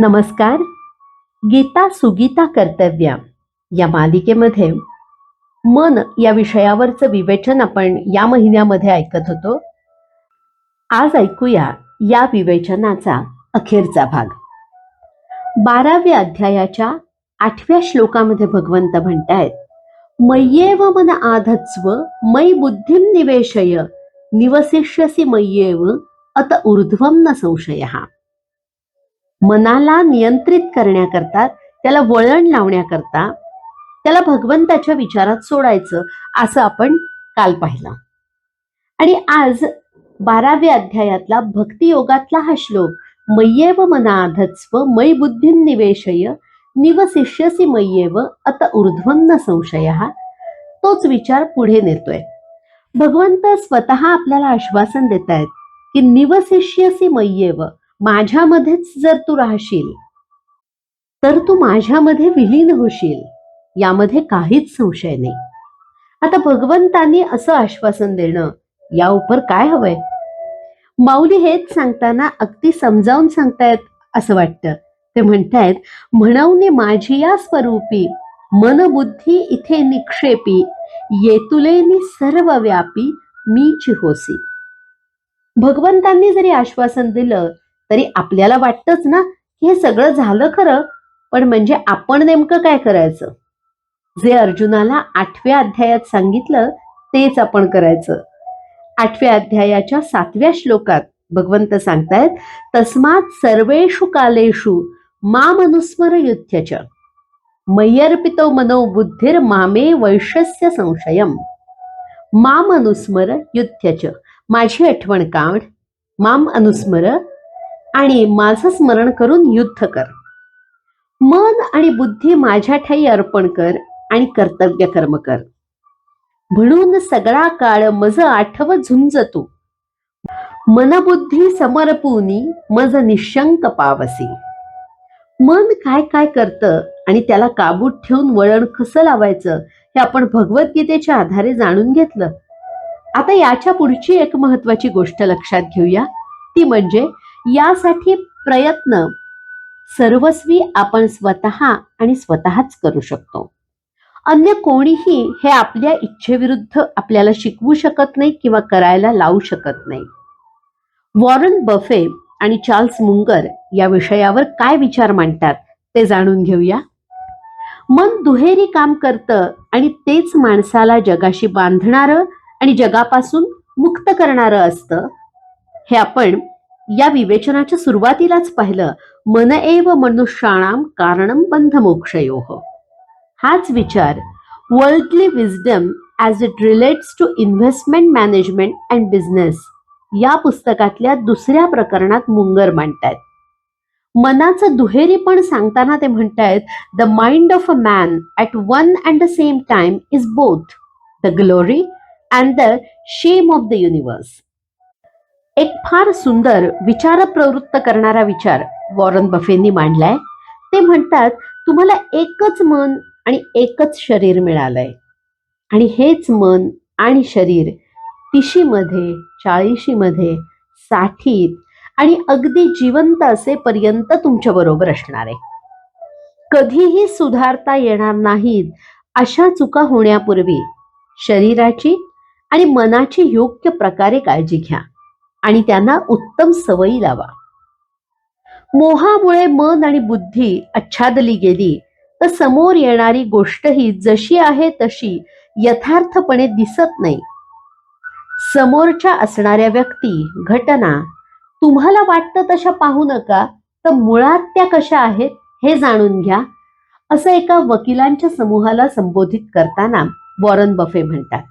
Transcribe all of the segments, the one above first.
नमस्कार. गीता सुगीता कर्तव्या या मालिकेमध्ये मन या विषयावरचं विवेचन आपण या महिन्यामध्ये ऐकत होतो. आज ऐकूया या विवेचनाचा अखेरचा भाग. बाराव्या अध्यायाच्या आठव्या श्लोकामध्ये भगवंत म्हणतायत मय्येव मन आधत्स्व मयी बुद्धिम निवेशय निवसिष्यसी मय्येव अत ऊर्ध्वम न संशय. मनाला नियंत्रित करण्याकरता त्याला वळण लावण्याकरता त्याला भगवंताच्या विचारात सोडायचं असं आपण काल पाहिलं. आणि आज बाराव्या अध्यायातला भक्तियोगातला हा श्लोक मय्येव मनाधत्स्व मयी बुद्धिं निवेशय निवशिष्यसी मय्येव अत ऊर्ध्वम न संशय तोच विचार पुढे नेतोय. भगवंत स्वतः आपल्याला आश्वासन देत आहेत की निवशिष्यसी मय्येव माझ्यामध्येच जर तू राहशील तर तू माझ्यामध्ये विलीन होशील. यामध्ये काहीच संशय नाही. आता भगवंतांनी असं आश्वासन देणं या उपर काय हवंय? माऊली हेच सांगताना अगदी समजावून सांगतायत असं वाटतं. ते म्हणतायत म्हणवने माझी या स्वरूपी मन बुद्धी इथे निक्षेपी येतुलेनी सर्व व्यापी मी चिहोसी. भगवंतांनी जरी आश्वासन दिलं तरी आपल्याला वाटतच ना की हे सगळं झालं खरं पण म्हणजे आपण नेमकं काय करायचं? जे अर्जुनाला आठव्या अध्यायात सांगितलं तेच आपण करायचं. आठव्या अध्यायाच्या सातव्या श्लोकात भगवंत सांगतायत तस्मात सर्वेषु कालेषु मामनुस्मर युध्यच मय्यर्पितो मनो बुद्धिर मामे वैशस्य संशयम। माम अनुस्मर युध्यच माझी आठवण काढ. माम अनुस्मर आणि माझं स्मरण करून युद्ध कर. मन आणि बुद्धी माझ्या ठाई अर्पण कर आणि कर्तव्य कर्म कर. म्हणून सगळा काळ मज आठव झुंजतो मनबुद्धी समरपूनी मज निशंक पावसी. मन काय काय करतं आणि त्याला काबूत ठेवून वळण कसं लावायचं हे आपण भगवद्गीतेच्या आधारे जाणून घेतलं. आता याच्या पुढची एक महत्वाची गोष्ट लक्षात घेऊया. ती म्हणजे यासाठी प्रयत्न सर्वस्वी आपण स्वतः आणि स्वतःच करू शकतो. अन्य कोणीही हे आपल्या इच्छेविरुद्ध आपल्याला शिकवू शकत नाही किंवा करायला लावू शकत नाही. वॉरन बफे आणि चार्ल्स मुंगर या विषयावर काय विचार मांडतात ते जाणून घेऊया. मन दुहेरी काम करतं आणि तेच माणसाला जगाशी बांधणारं आणि जगापासून मुक्त करणारं असतं हे आपण या विवेचनाच्या सुरुवातीलाच पाहिलं मन एव मनुष्याणाम कारणम बंध मोक्षयोह हाच विचार worldly wisdom as it relates to investment management and business या पुस्तकातल्या दुसऱ्या प्रकरणात मुंगर मांडतायत. मनाचं दुहेरी पण सांगताना ते म्हणतायत the mind of a man at one and the same time is both the glory and the shame of the universe एक फार सुंदर विचार प्रवृत्त करणारा विचार वॉरन बफेंनी मांडलाय. ते म्हणतात तुम्हाला एकच मन आणि एकच शरीर मिळालंय. आणि हेच मन आणि शरीर तिशीमध्ये चाळीशीमध्ये साठीत आणि अगदी जिवंत असेपर्यंत तुमच्या बरोबर असणार. आहे कधीही सुधारता येणार नाहीत अशा चुका होण्यापूर्वी शरीराची आणि मनाची योग्य प्रकारे काळजी घ्या. आणि त्यांना उत्तम सवयी लावा. मोहामुळे मन आणि बुद्धी आच्छादली गेली तर समोर येणारी गोष्टही जशी आहे तशी यथार्थपणे दिसत नाही. समोरच्या असणाऱ्या व्यक्ती घटना तुम्हाला वाटतं तशा पाहू नका तर मुळात त्या कशा आहेत हे जाणून घ्या असं एका वकिलांच्या समूहाला संबोधित करताना वॉरन बफे म्हणतात.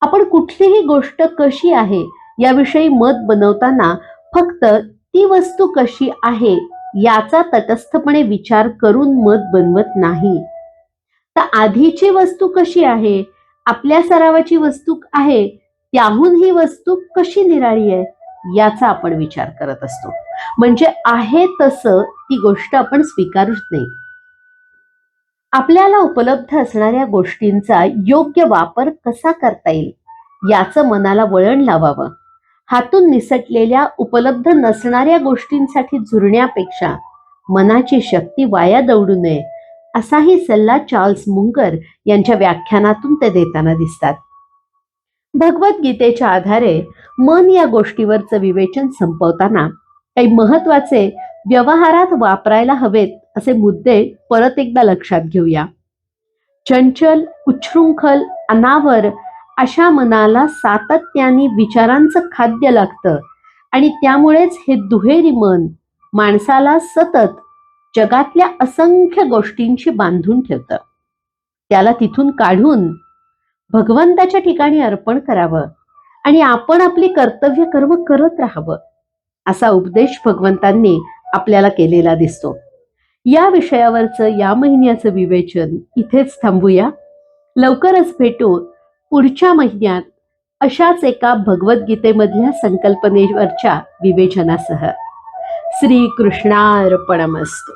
आपण कुठलीही गोष्ट कशी आहे याविषयी मत बनवताना फक्त ती वस्तू कशी आहे याचा तटस्थपणे विचार करून मत बनवत नाही. तर आधीची वस्तू कशी आहे आपल्या सरावाची वस्तू आहे त्याहून ही वस्तू कशी निराळी आहे याचा आपण विचार करत असतो. म्हणजे आहे तसं ती गोष्ट आपण स्वीकारूच नाही. आपल्याला उपलब्ध असणाऱ्या गोष्टींचा योग्य वापर कसा करता येईल याचं मनाला वळण लावावं. हातून निसटलेल्या उपलब्ध नसणाऱ्या गोष्टींसाठी झुरण्यापेक्षा मनाची शक्ती वाया दौडू नये असाही सल्ला चार्ल्स मुंगर यांच्या व्याख्यानातून ते देताना दिसतात. भगवद्गीतेच्या आधारे मन या गोष्टीवरचं विवेचन संपवताना काही महत्त्वाचे व्यवहारात वापरायला हवेत असे मुद्दे परत एकदा लक्षात घेऊया. चंचल उच्छृंखल अनावर अशा मनाला सातत्याने विचारांचं खाद्य लागतं. आणि त्यामुळेच हे दुहेरी मन माणसाला सतत जगातल्या असंख्य गोष्टींशी बांधून ठेवतं. त्याला तिथून काढून भगवंताच्या ठिकाणी अर्पण करावं आणि आपण आपली कर्तव्य कर्म करत राहावं असा उपदेश भगवंतांनी आपल्याला केलेला दिसतो. या विषयावरचं या महिन्याचं विवेचन इथेच थांबूया. लवकरच भेटू पुढच्या महिन्यात अशाच एका भगवद्गीतेमधल्या संकल्पनेवरच्या विवेचनासह श्री कृष्णार्पणमस्तु